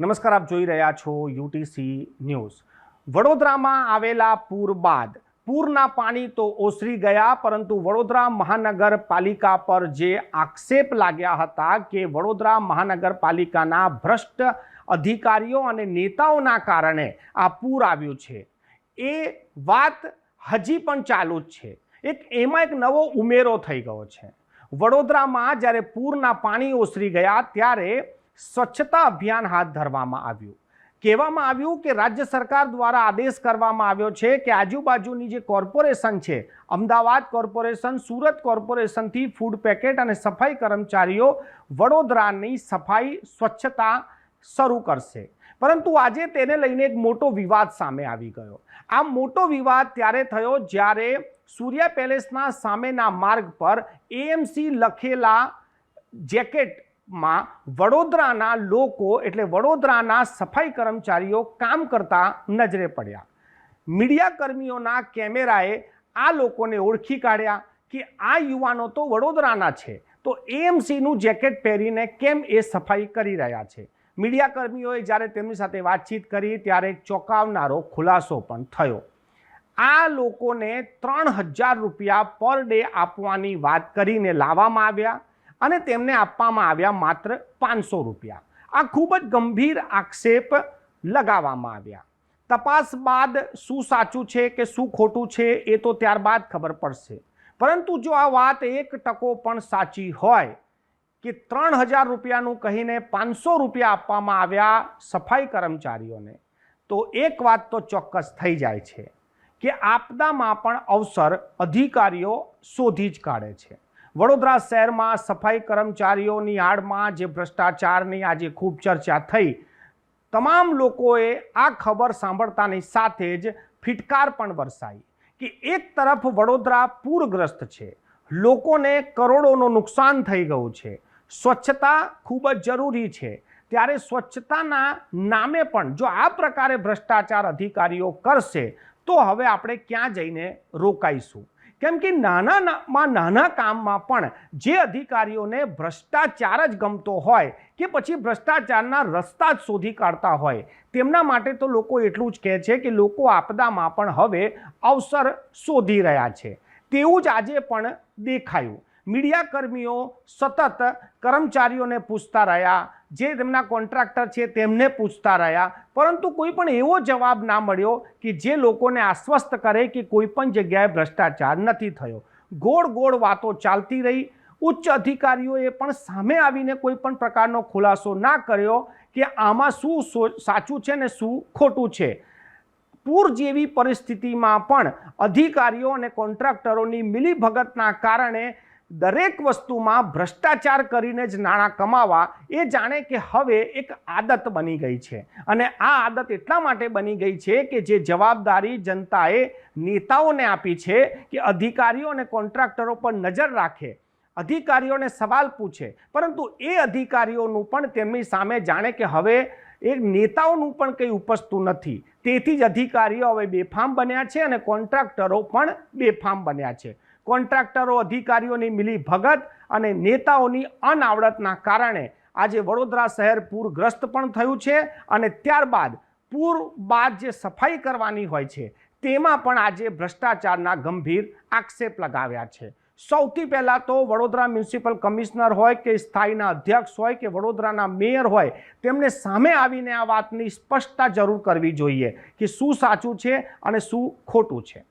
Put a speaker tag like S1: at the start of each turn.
S1: નમસ્કાર, આપ જોઈ રહ્યા છો યુટીસી ન્યૂઝ. વડોદરામાં આવેલા પૂર બાદ પૂરના પાણી તો ઓસરી ગયા, પરંતુ વડોદરા મહાનગરપાલિકા પર જે આક્ષેપ લાગ્યા હતા કે વડોદરા મહાનગરપાલિકાના ભ્રષ્ટ અધિકારીઓ અને નેતાઓના કારણે આ પૂર આવ્યું છે, એ વાત હજી પણ ચાલુ જ છે. એક એમાં એક નવો ઉમેરો થઈ ગયો છે. વડોદરામાં જ્યારે પૂરના પાણી ઓસરી ગયા, ત્યારે સ્વચ્છતા અભિયાન હાથ ધરવામાં આવ્યું. કહેવામાં આવ્યું કે રાજ્ય સરકાર દ્વારા આદેશ કરવામાં આવ્યો છે કે આજુબાજુની જે કોર્પોરેશન છે, અમદાવાદ કોર્પોરેશન, સુરત કોર્પોરેશનથી ફૂડ પેકેટ અને સફાઈ કર્મચારીઓ વડોદરાની સફાઈ સ્વચ્છતા શરૂ કરશે. પરંતુ આજે તેને લઈને એક મોટો વિવાદ સામે આવી ગયો. આ મોટો વિવાદ ત્યારે થયો જ્યારે સૂર્યા પેલેસના સામેના માર્ગ પર એએમસી લખેલા જેકેટમાં વડોદરાના લોકો, એટલે વડોદરાના સફાઈ કર્મચારીઓ કામ કરતા નજરે પડ્યા. મીડિયા કર્મીઓના કેમેરાએ આ લોકોને ઓળખી કાઢ્યા કે આ યુવાનો તો વડોદરાના છે. તો એએમસીનું જેકેટ પહેરીને કેમ એ સફાઈ કરી રહ્યા છે? મીડિયા કર્મીઓએ જ્યારે તેમની સાથે વાતચીત કરી ત્યારે ચોંકાવનારો ખુલાસો પણ થયો. આ લોકોને ત્રણ હજાર રૂપિયા પર ડે આપવાની વાત કરીને લાવવામાં આવ્યા. અને તેમને આપવામાં આવ્યા માત્ર પાંચસો રૂપિયા. આ ખૂબ જ ગંભીર આક્ષેપ લગાવવામાં આવ્યા. તપાસ બાદ શું સાચું છે કે શું ખોટું છે એ તો ત્યારબાદ ખબર પડશે. પરંતુ જો આ વાત એક ટકો પણ સાચી હોય કે ત્રણ હજાર રૂપિયાનું કહીને પાંચસો રૂપિયા આપવામાં આવ્યા સફાઈ કર્મચારીઓને, તો એક વાત તો ચોક્કસ થઈ જાય છે કે આપદામાં પણ અવસર અધિકારીઓ શોધી જ કાઢે છે. વડોદરા શહેરમાં સફાઈ કર્મચારીઓની આડમાં જે ભ્રષ્ટાચારની આજે ખૂબ ચર્ચા થઈ, તમામ લોકોએ આ ખબર સાંભળતાની સાથે જ ફિટકાર પણ વરસાઈ કે એક તરફ વડોદરા પૂરગ્રસ્ત છે, લોકોને કરોડોનું નુકસાન થઈ ગયું છે, સ્વચ્છતા ખૂબ જ જરૂરી છે, ત્યારે સ્વચ્છતાના નામે પણ જો આ પ્રકારે ભ્રષ્ટાચાર અધિકારીઓ કરશે, તો હવે આપણે ક્યાં જઈને રોકાઈશું? કેમ કે નાનામાં નાના કામમાં પણ જે અધિકારીઓને ભ્રષ્ટાચાર જ ગમતો હોય કે પછી ભ્રષ્ટાચારના રસ્તા જ શોધી કાઢતા હોય, તેમના માટે તો લોકો એટલું જ કહે છે કે લોકો આપદામાં પણ હવે અવસર શોધી રહ્યા છે. તેવું જ આજે પણ દેખાયું. મીડિયા કર્મીઓ સતત કર્મચારીઓને પૂછતા રહ્યા, જે તેમના કોન્ટ્રાક્ટર છે તેમને પૂછતા રહ્યા. પરંતુ કોઈ પણ એવો જવાબ ના મળ્યો કે જે લોકોને આશ્વસ્ત કરે કે કોઈ પણ જગ્યાએ ભ્રષ્ટાચાર નથી થયો. ગોળ ગોળ વાતો ચાલતી રહી. ઉચ્ચ અધિકારીઓએ પણ સામે આવીને કોઈ પણ પ્રકારનો ખુલાસો ના કર્યો કે આમાં શું સાચું છે ને શું ખોટું છે. પૂર જેવી પરિસ્થિતિમાં પણ અધિકારીઓ અને કોન્ટ્રાક્ટરોની મિલીભગતના કારણે દરેક વસ્તુમાં ભ્રષ્ટાચાર કરીને જ નાણાં કમાવા, એ જાણે કે હવે એક આદત બની ગઈ છે. અને આ આદત એટલા માટે બની ગઈ છે કે જે જવાબદારી જનતાએ નેતાઓને આપી છે કે અધિકારીઓ અને કોન્ટ્રાક્ટરો પર નજર રાખે. અધિકારીઓને સવાલ પૂછે, પરંતુ એ અધિકારીઓનું પણ તેમની સામે જાણે કે હવે એ નેતાઓનું પણ કંઈ ઉપસતું નથી. તેથી જ અધિકારીઓ હવે બેફામ બન્યા છે અને કોન્ટ્રાક્ટરો પણ બેફામ બન્યા છે. કોન્ટ્રાક્ટરો, અધિકારીઓની મિલી ભગત અને નેતાઓની અનાવડતના કારણે આજે વડોદરા શહેર પૂરગ્રસ્ત પણ થયું છે અને ત્યારબાદ પૂર બાદ જે સફાઈ કરવાની હોય છે, તેમાં પણ આજે ભ્રષ્ટાચારના ગંભીર આક્ષેપ લગાવ્યા છે. સૌથી પહેલાં તો વડોદરા મ્યુનિસિપલ કમિશનર હોય કે સ્થાયીના અધ્યક્ષ હોય કે વડોદરાના મેયર હોય, તેમને સામે આવીને આ વાતની સ્પષ્ટતા જરૂર કરવી જોઈએ કે શું સાચું છે અને શું ખોટું છે.